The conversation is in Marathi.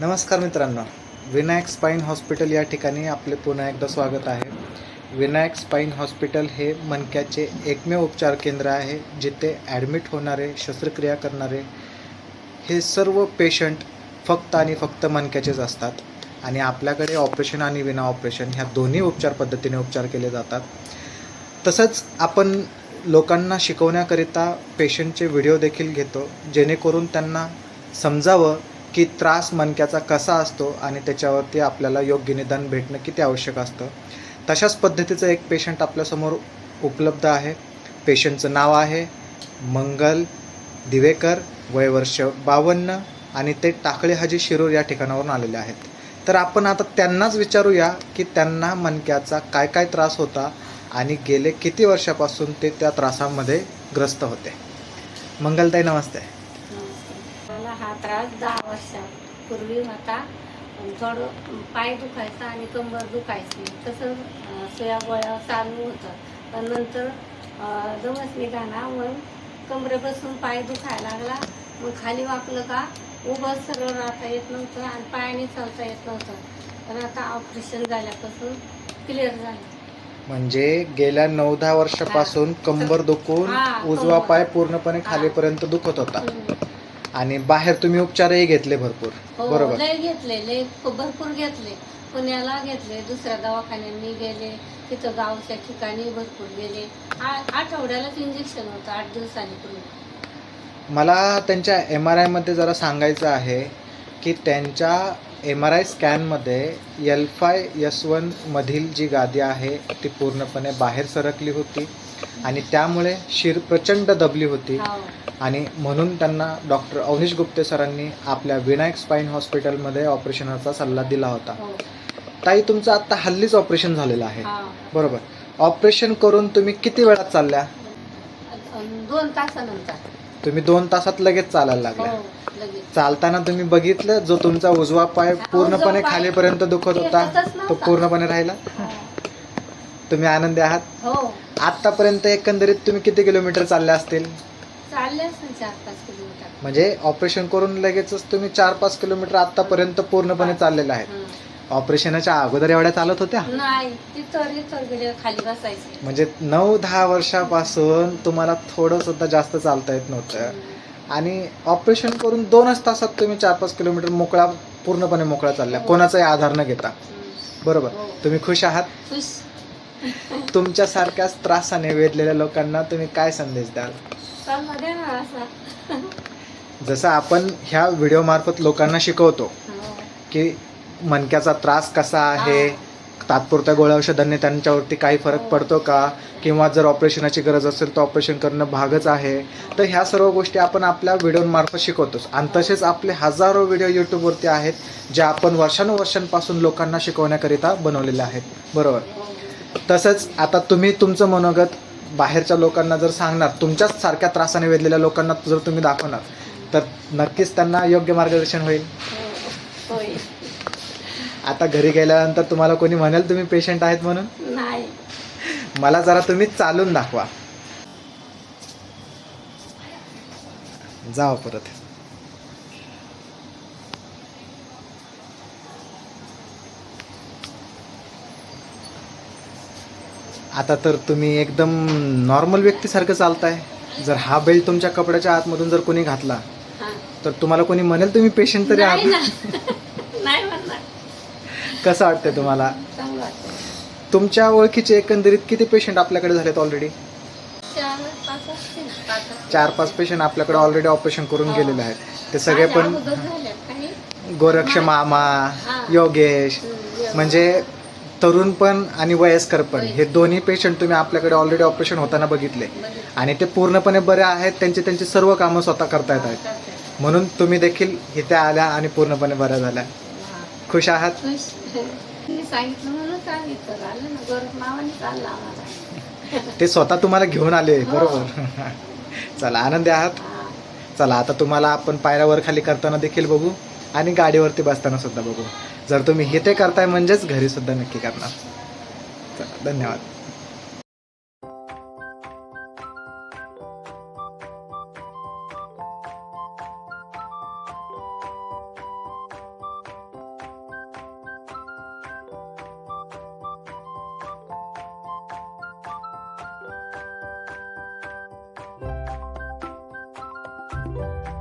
नमस्कार मित्रांनो. विनायक स्पाईन हॉस्पिटल या ठिकाणी आपले पुन्हा एकदा स्वागत आहे. विनायक स्पाईन हॉस्पिटल हे मनक्याचे एकमेव उपचार केंद्र आहे जिथे ॲडमिट होणारे शस्त्रक्रिया करणारे हे सर्व पेशंट फक्त आणि फक्त मनक्याचेच असतात. आणि आपल्याकडे ऑपरेशन आणि विना ऑपरेशन ह्या दोन्ही उपचार पद्धतीने उपचार केले जातात. तसंच आपण लोकांना शिकवण्याकरिता पेशंटचे व्हिडिओ देखील घेतो जेणेकरून त्यांना समजावं की त्रास मणक्याचा कसा असतो आणि त्याच्यावरती आपल्याला योग्य निदान भेटणं किती आवश्यक असतं. तशाच पद्धतीचं एक पेशंट आपल्यासमोर उपलब्ध आहे. पेशंटचं नाव आहे मंगल दिवेकर वय वर्ष बावन्न आणि ते टाकळे हाजी शिरूर या ठिकाणावरून आलेले आहेत. तर आपण आता त्यांनाच विचारूया की त्यांना मणक्याचा काय काय त्रास होता आणि गेले किती वर्षापासून ते त्या त्रासामध्ये ग्रस्त होते. मंगलताई नमस्ते. त्रास दहा वर्षापूर्वी होता थोडं पाय दुखायचा आणि कंबर दुखायची तसं सुया गोळ्या चालू होतं पण नंतर दमच निघाला मग कमरेपासून पाय दुखायला लागला मग खाली वाकलं का उभं सरळ राहता येत नव्हतं आणि पायाने चालता येत नव्हतं पण आता ऑपरेशन झाल्यापासून क्लिअर झालं म्हणजे गेल्या नऊ दहा वर्षापासून कंबर दुखून उजवा. पाय पूर्णपणे. खालीपर्यंत दुखत होता. आणि बाहेर तुम्ही उपचारही घेतले भरपूर. हो बरोबर. लय घेतले लय भरपूर घेतले. पुण्याला घेतले दुसऱ्या दवाखान्यांनी गेले तिथं गावच्या ठिकाणी भरपूर गेले. आ- आठवड्यालाच इंजेक्शन होतं आठ दिवसांनी पूर्ण मला त्यांच्या एम आर आयमध्ये जरा सांगायचं आहे की त्यांच्या एम आर आय स्कॅनमध्ये एल फाय एस वन मधील जी गादी आहे ती पूर्णपणे बाहेर सरकली होती आणि त्यामुळे शिर प्रचंड दबली होती. हो. आणि म्हणून त्यांना डॉक्टर अवनीश गुप्ते सरांनी आपल्या विनायक स्पाईन हॉस्पिटलमध्ये ऑपरेशनाचा सल्ला दिला होता. हो. ताई तुमचं आता हल्लीच ऑपरेशन झालेलं आहे. हा. बरोबर. ऑपरेशन करून तुम्ही किती वेळात चालल्या? दोन तासानंतर. तुम्ही दोन तासात लगेच चालायला हो लागल्या. लगेच चालताना तुम्ही बघितलं जो तुमचा उजवा पाय पूर्णपणे खालीपर्यंत दुखत होता तो. पूर्णपणे राहिला? हो. तुम्ही आनंदी आहात? हो. आतापर्यंत एकंदरीत तुम्ही किती किलोमीटर चालले असतील? चाललेच ना चार पाच किलोमीटर. म्हणजे ऑपरेशन करून लगेचच तुम्ही चार पाच किलोमीटर आतापर्यंत पूर्णपणे चाललेलं आहे. ऑपरेशनाच्या अगोदर एवढ्या चालत होत्या? नाही खाली बसायचे. म्हणजे नऊ दहा वर्षापासून तुम्हाला थोडं सुद्धा जास्त चालता येत नव्हतं. आणि ऑपरेशन करून दोनच तासात तुम्ही चार पाच किलोमीटर मोकळा पूर्णपणे मोकळा चालल्या कोणाचाही आधार न घेता. बरोबर. तुम्ही खुश आहात खुश तुमच्यासारख्याच त्रासाने वेधलेल्या लोकांना तुम्ही काय संदेश द्याल जसं आपण ह्या व्हिडिओ मार्फत लोकांना शिकवतो हो. की मणक्याचा त्रास कसा आहे तात्पुरत्या गोळ्या औषधांनी त्यांच्यावरती काही फरक पडतो का? किंवा जर ऑपरेशनाची गरज असेल तर ऑपरेशन करणं भागच आहे. तर ह्या सर्व गोष्टी आपण आपल्या व्हिडिओमार्फत शिकवतोच. आणि तसेच आपले हजारो व्हिडिओ यूट्यूबवरती आहेत जे आपण वर्षानुवर्षांपासून लोकांना शिकवण्याकरिता बनवलेले आहेत. बरोबर? तसंच आता तुम्ही तुमचं मनोगत बाहेरच्या लोकांना जर सांगणार तुमच्याच सारख्या त्रासाने वेधलेल्या लोकांना जर तुम्ही दाखवणार तर नक्कीच त्यांना योग्य मार्गदर्शन होईल. हो. आता घरी गेल्यानंतर तुम्हाला कोणी म्हणेल तुम्ही पेशंट आहेत म्हणून? नाही. मला जरा तुम्ही चालून दाखवा. जावा परत. आता तर तुम्ही एकदम नॉर्मल व्यक्तीसारखं चालताय. जर हा बेल्ट तुमच्या कपड्याच्या आतमधून जर कोणी घातला. तर तुम्हाला कोणी म्हणेल तुम्ही पेशंट तरी आहात? कसं वाटतंय तुम्हाला चांगलं वाटतं तुमच्या ओळखीचे एकंदरीत किती पेशंट आपल्याकडे झालेत ऑलरेडी चार पाच असतील पाच असतील. चार पाच पेशंट आपल्याकडे ऑलरेडी ऑपरेशन करून हो. गेलेले आहेत ते सगळे माझ्या पण अगोदर झाल्यात काही गोरक्ष मामा हा. योगेश हं. म्हणजे तरुण पण आणि वयस्कर पण हे दोन्ही पेशंट तुम्ही आपल्याकडे ऑलरेडी ऑपरेशन होताना बघितले. आणि ते पूर्णपणे बरे आहेत त्यांची त्यांची सर्व कामं स्वतः करता येत आहेत करतात. म्हणून तुम्ही देखील इथे आल्या आणि पूर्णपणे बऱ्या झाल्या हा. खुश आहात? खुश. मी सांगितलं म्हणून सांगितलं आलं ना गरज नावाने चाललं आम्हाला. ते स्वतः तुम्हाला घेऊन आले हो. बरोबर. चला आनंदी आहात? हा. चला आता तुम्हाला आपण पायऱ्यावर खाली करताना देखील बघू आणि गाडीवरती बसताना सुद्धा बघू. जर तुम्ही इथे करताय म्हणजेच घरी सुद्धा नक्की करणार. चला धन्यवाद. you